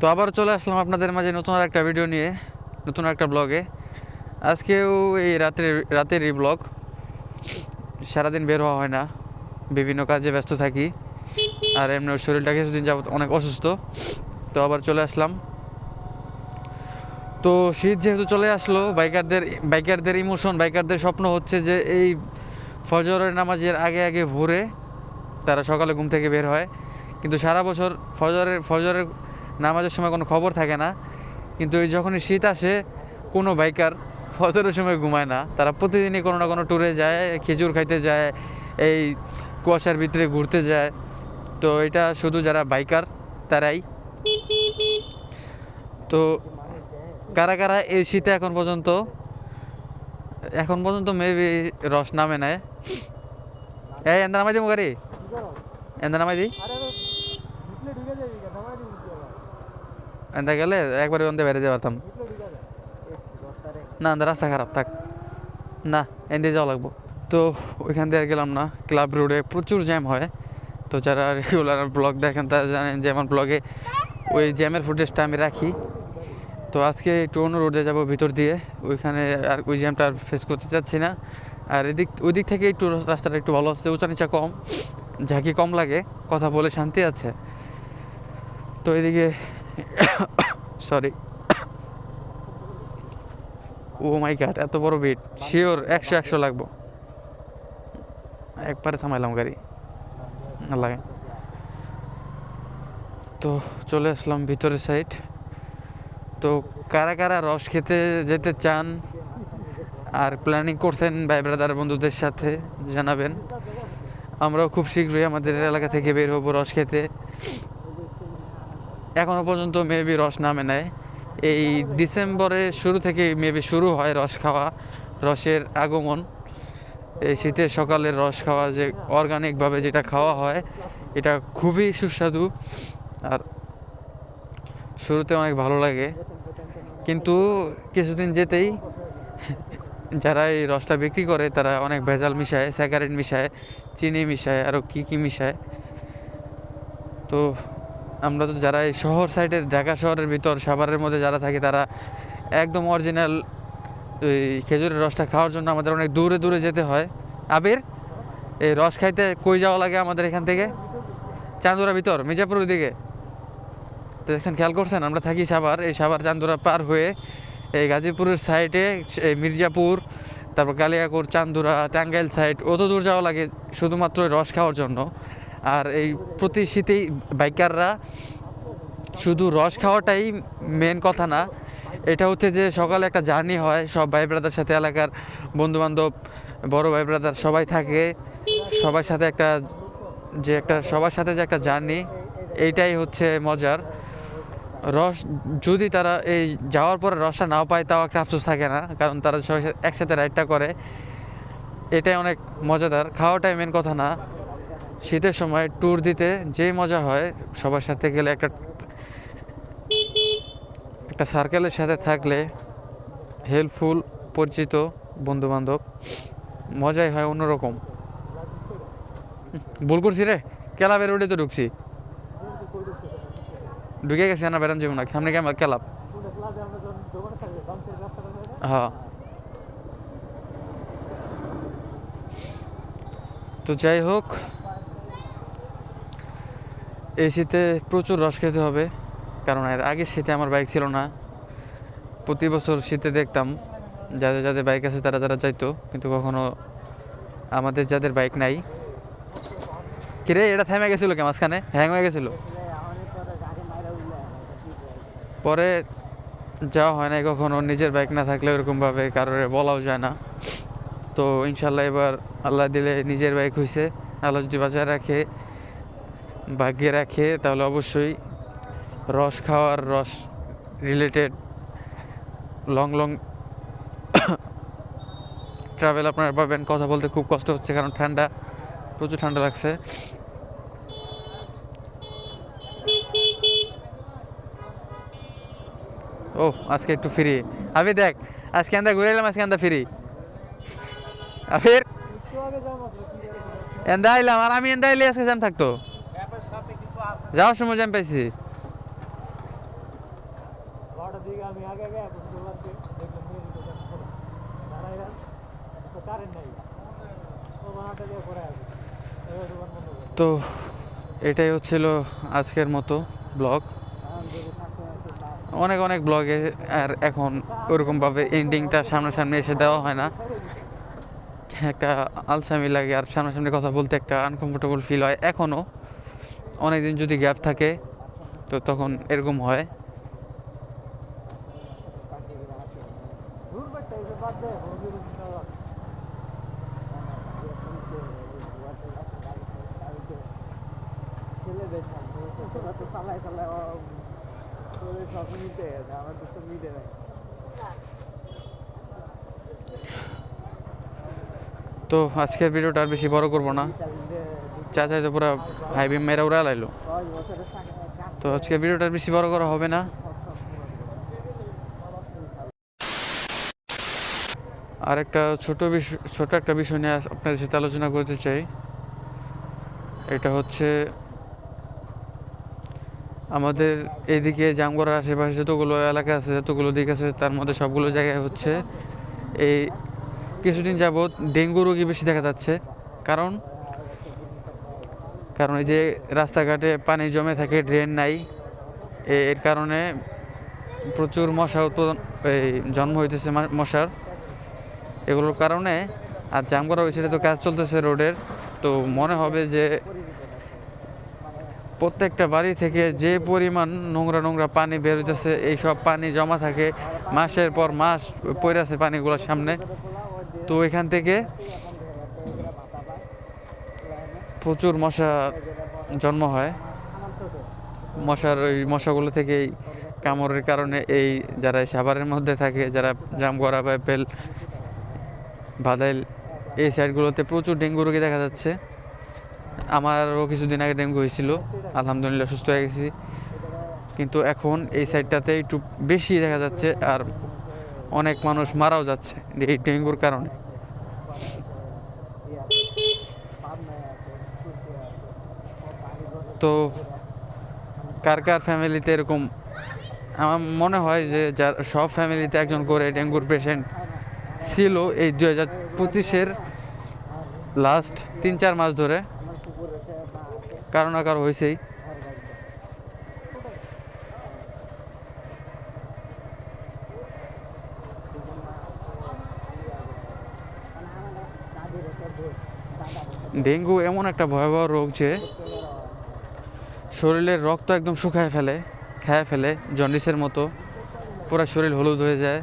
তো আবার চলে আসলাম আপনাদের মাঝে নতুন আর একটা ভিডিও নিয়ে, নতুন একটা ব্লগে আজকেও এই রাতের রাতের এই ব্লগ সারাদিন বের হওয়া হয় না, বিভিন্ন কাজে ব্যস্ত থাকি, আর এমনি শরীরটা কিছুদিন যাবত অনেক অসুস্থ। তো আবার চলে আসলাম। তো শীত যেহেতু চলে আসলো, বাইকারদের বাইকারদের ইমোশন বাইকারদের স্বপ্ন হচ্ছে যে এই ফজরের নামাজের আগে আগে ভোরে তারা সকালে ঘুম থেকে বের হয়। কিন্তু সারা বছর ফজরের ফজরের নামাজের সময় কোনো খবর থাকে না। কিন্তু যখনই শীত আসে, কোনো বাইকার ফজরের সময় ঘুমায় না। তারা প্রতিদিনই কোনো না কোনো ট্যুরে যায়, খেজুর খাইতে যায়, এই কুয়াশার ভিতরে ঘুরতে যায়। তো এটা শুধু যারা বাইকার, তারাই। তো কারা কারা এই শীতে এখন পর্যন্ত এখন পর্যন্ত মেবি রস নামে নেয় এই এন্দা নামাই দিব গাড়ি? এন্দা নামাই দিই? এন্দা গেলে একবারে অন্ধে বেড়ে যেতে পারতাম। না রাস্তা খারাপ, থাক। না এন্দে যাওয়া লাগবো। তো ওইখান দিয়ে আর গেলাম না, ক্লাব রোডে প্রচুর জ্যাম হয়। তো যারা রেগুলার ব্লগ দেখেন, তারা জানেন যে আমার ব্লগে ওই জ্যামের ফুটেজটা আমি রাখি। তো আজকে একটু অন্য রোডে যাব ভিতর দিয়ে, ওইখানে আর ওই জ্যামটা আর ফেস করতে চাচ্ছি না। আর এদিক ওই দিক থেকে একটু রাস্তাটা একটু ভালো আছে উঁচা নিচা কম। ঝাঁকি কম লাগে, কথা বলে শান্তি আছে। তো এদিকে সরি ও মাই গাড এত বড় বিট শিওর একশো একশো লাগবো। একবারে থামাইলাম গাড়ি। লাগে। তো চলে আসলাম ভিতরের সাইড তো কারা কারা রস খেতে যেতে চান আর প্ল্যানিং করছেন ভাই ব্রাদার বন্ধুদের সাথে জানাবেন। আমরাও খুব শীঘ্রই আমাদের এলাকা থেকে বের হব রস খেতে। এখনও পর্যন্ত মেবি রস নামে নেয় এই ডিসেম্বরের শুরু থেকে মেবি শুরু হয় রস খাওয়া, রসের আগমন। এই শীতের সকালের রস খাওয়া যে অর্গানিকভাবে যেটা খাওয়া হয়, এটা খুবই সুস্বাদু। আর শুরুতে অনেক ভালো লাগে। কিন্তু কিছুদিন যেতেই যারা এই রসটা বিক্রি করে, তারা অনেক ভেজাল মিশায় স্যাকারিন মিশায়, চিনি মিশায় আরও কী কী মিশায়। তো আমরা তো যারা এই শহর সাইডে ঢাকা শহরের ভিতর, সাভারের মধ্যে যারা থাকি, তারা একদম অরিজিনাল ওই খেজুরের রসটা খাওয়ার জন্য আমাদের অনেক দূরে দূরে যেতে হয়। আবির, এই রস খাইতে কই যাওয়া লাগে আমাদের এখান থেকে? চান্দুরা ভিতর, মির্জাপুরের দিকে তো দেখছেন, খেয়াল করছেন? আমরা থাকি সাভার, এই সাভার চান্দুরা পার হয়ে এই গাজীপুরের সাইডে এই মির্জাপুর, তারপর কালিয়াকুর, চান্দুরা, টাঙ্গাইল সাইড, অত দূর যাওয়া লাগে শুধুমাত্র রস খাওয়ার জন্য। আর এই প্রতি শীতেই বাইকাররা শুধু রস খাওয়াটাই মেন কথা না। এটা হচ্ছে যে সকালে একটা জার্নি হয়, সব ভাই ব্রাদার সাথে এলাকার বন্ধু বান্ধব বড় ভাই ব্রাদার সবাই থাকে, সবার সাথে একটা যে একটা, সবার সাথে যে একটা জার্নি এইটাই হচ্ছে মজার। রস, যদি তারা এই যাওয়ার পরে রসটা নাও পায়, তাও একটা আফসোস থাকে না, কারণ তারা সবাই একসাথে রাইডটা করে। এটাই অনেক মজাদার। খাওয়াটাই মেন কথা না। শীতের সময় ট্যুর দিতে যেই মজা হয়, সবার সাথে গেলে একটা একটা সার্কেলের সাথে থাকলে হেল্পফুল পরিচিত বন্ধু বান্ধব মজাই হয় অন্যরকম। ভুল করছি রে, ক্লাবের রোডে তো ঢুকছি। ঢুকে গেছে না বেরান যাব না, সামনে কি আমার ক্লাব। হ্যাঁ। তো যাই হোক এই শীতে প্রচুর রস খেতে হবে, কারণ এর আগের শীতে আমার বাইক ছিল না। প্রতি বছর শীতে দেখতাম, যাদের যাদের বাইক আছে তারা তারা যাইতো কিন্তু কখনো আমাদের যাদের বাইক নাই। কিরে, এটা থেমে গেছিল কে মাঝখানে? হ্যাং হয়ে গেছিল? পরে যাওয়া হয় না কখনো, নিজের বাইক না থাকলে ওরকমভাবে কারোর বলাও যায় না। তো ইনশাল্লাহ এবার আল্লাহ দিলে নিজের বাইক হয়েছে আল্লাহ যদি বাজায় রাখে। ভাগ্যে রাখে, তাহলে অবশ্যই রস খাওয়ার, রস রিলেটেড লং লং ট্রাভেল আপনারা পাবেন। কথা বলতে খুব কষ্ট হচ্ছে, কারণ ঠান্ডা, প্রচুর ঠান্ডা লাগছে। ও আজকে একটু ফ্রি আবি দেখ, আজকে আমরা ঘুরে এলাম, আজকে আমরা ফ্রি আফির এন্দা আইলাম আর আমি এন্দা আইলে আজকে জ্যাম থাকতো। যাওয়ার সময় জ্যাম পাইছি। তো এটাই হচ্ছিল আজকের মতো ব্লগ অনেক অনেক ব্লগে আর এখন ওরকমভাবে এন্ডিংটা সামনাসামনি এসে দেওয়া হয় না। একটা আলসামি লাগে আর সামনাসামনি কথা বলতে একটা আনকমফোর্টেবল ফিল হয় এখনও অনেকদিন যদি গ্যাপ থাকে, তো তখন এরকম হয়। তো আজকের ভিডিওটা আর বেশি বড় করব না। চাচা তো পুরো হাইবে মেরা উড়া লাইলো। তো আজকে ভিডিওটা বেশি বড় করা হবে না। আর একটা ছোট বিষয় ছোট একটা বিষয় নিয়ে আপনাদের সাথে আলোচনা করতে চাই। এটা হচ্ছে আমাদের এদিকে জামগড়ার আশেপাশে যতগুলো এলাকা আছে, যতগুলো দিক আছে, তার মধ্যে সবগুলো জায়গায় হচ্ছে এই কিছুদিন যাবৎ ডেঙ্গু রোগী বেশি দেখা যাচ্ছে। কারণ কারণ এই যে রাস্তাঘাটে পানি জমে থাকে ড্রেন নাই এর কারণে প্রচুর মশা উৎপাদন, এই জন্ম হইতেছে মশার। এগুলোর কারণে, আর জাম করা হয়েছে তো কাজ চলতেছে রোডের, তো মনে হবে যে প্রত্যেকটা বাড়ি থেকে যে পরিমাণ নোংরা নোংরা পানি বের হইতেছে, এইসব পানি জমা থাকে, মাসের পর মাস পড়ে আছে পানিগুলোর সামনে। তো এখান থেকে প্রচুর মশা জন্ম হয়। মশার ওই মশাগুলো থেকেই কামড়ের কারণে এই যারা সাভারের মধ্যে থাকে, যারা জামগড়া, বাইপেল, বাদাইল, এই সাইডগুলোতে প্রচুর ডেঙ্গু রোগী দেখা যাচ্ছে। আমারও কিছুদিন আগে ডেঙ্গু হয়েছিল। আলহামদুলিল্লাহ সুস্থ হয়ে গেছি। কিন্তু এখন এই সাইডটাতে একটু বেশি দেখা যাচ্ছে আর অনেক মানুষ মারাও যাচ্ছে এই ডেঙ্গুর কারণে। তো কার কার ফ্যামিলিতে এরকম? আমার মনে হয় যে যার, সব ফ্যামিলিতে একজন করে ডেঙ্গুর পেশেন্ট ছিল এই দু হাজার পঁচিশের লাস্ট তিন চার মাস ধরে। কারও না হয়েছেই ডেঙ্গু এমন একটা ভয়াবহ রোগ যে শরীরের রক্ত একদম শুকায় ফেলে, খেয়ে ফেলে, জন্ডিসের মতো। পুরো শরীর হলুদ হয়ে যায়।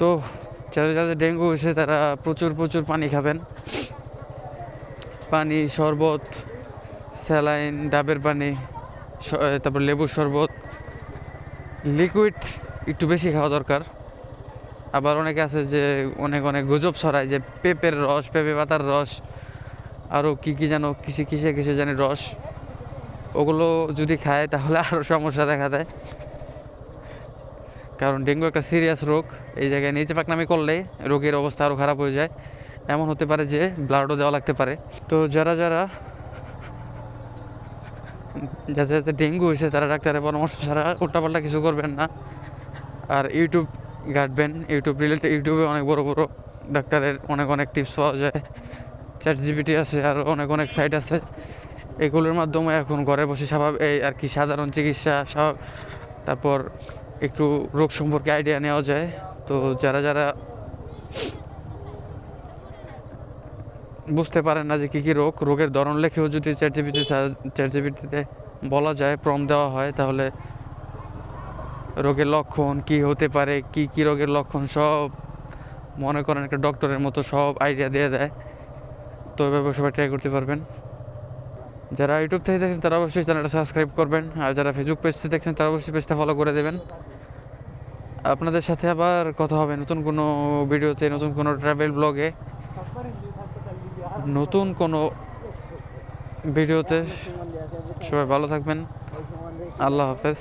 তো যাদের যাদের ডেঙ্গু হয়েছে, তারা প্রচুর প্রচুর পানি খাবেন। পানি, শরবত, স্যালাইন, ডাবের পানি তারপর লেবুর শরবত। লিকুইড একটু বেশি খাওয়া দরকার। আবার অনেকে আছে যে অনেক অনেক গুজব ছড়ায় যে পেঁপের রস, পেঁপে পাতার রস আরও কী কী যেন কিসে কিসে কিসে জানি রস। ওগুলো যদি খায় তাহলে আরও সমস্যা দেখা দেয়। কারণ ডেঙ্গু একটা সিরিয়াস রোগ। এই জায়গায় নিচে পাকনামি করলে রোগের অবস্থা আরও খারাপ হয়ে যায়। এমন হতে পারে যে ব্লাডও দেওয়া লাগতে পারে। তো যারা যারা যাতে যাতে ডেঙ্গু হয়েছে, তারা ডাক্তারের পরামর্শ ছাড়া উল্টাপাল্টা কিছু করবেন না। আর ইউটিউব ঘাটবেন। ইউটিউব রিলেটেড ইউটিউবে অনেক বড় বড় ডাক্তারের অনেক অনেক টিপস পাওয়া যায়। চ্যাট জিবিটি আছে, আর অনেক অনেক সাইট আছে। এগুলোর মাধ্যমে এখন ঘরে বসে স্বাভাবিক, এই আর কি সাধারণ চিকিৎসা সব। তারপর একটু রোগ সম্পর্কে আইডিয়া নেওয়া যায়। তো যারা যারা বুঝতে পারেন না যে কী কী রোগ। রোগের ধরন লেখেও যদি চ্যাট জিবিটি চ্যাট জিবিটিতে বলা যায় প্রম দেওয়া হয়, তাহলে রোগের লক্ষণ কি হতে পারে, কি কি রোগের লক্ষণ সব মনে করেন একটা ডক্টরের মতো সব আইডিয়া দিয়ে দেয়। তো এভাবে সবাই ট্রাই করতে পারবেন। যারা ইউটিউব থেকে দেখছেন, তারা অবশ্যই চ্যানেলটা সাবস্ক্রাইব করবেন। আর যারা ফেসবুক পেজ থেকে দেখছেন, তারা অবশ্যই পেজটা ফলো করে দেবেন। আপনাদের সাথে আবার কথা হবে নতুন কোনো ভিডিওতে নতুন কোনো ট্রাভেল ব্লগে নতুন কোনো ভিডিওতে সবাই ভালো থাকবেন। আল্লাহ হাফেজ।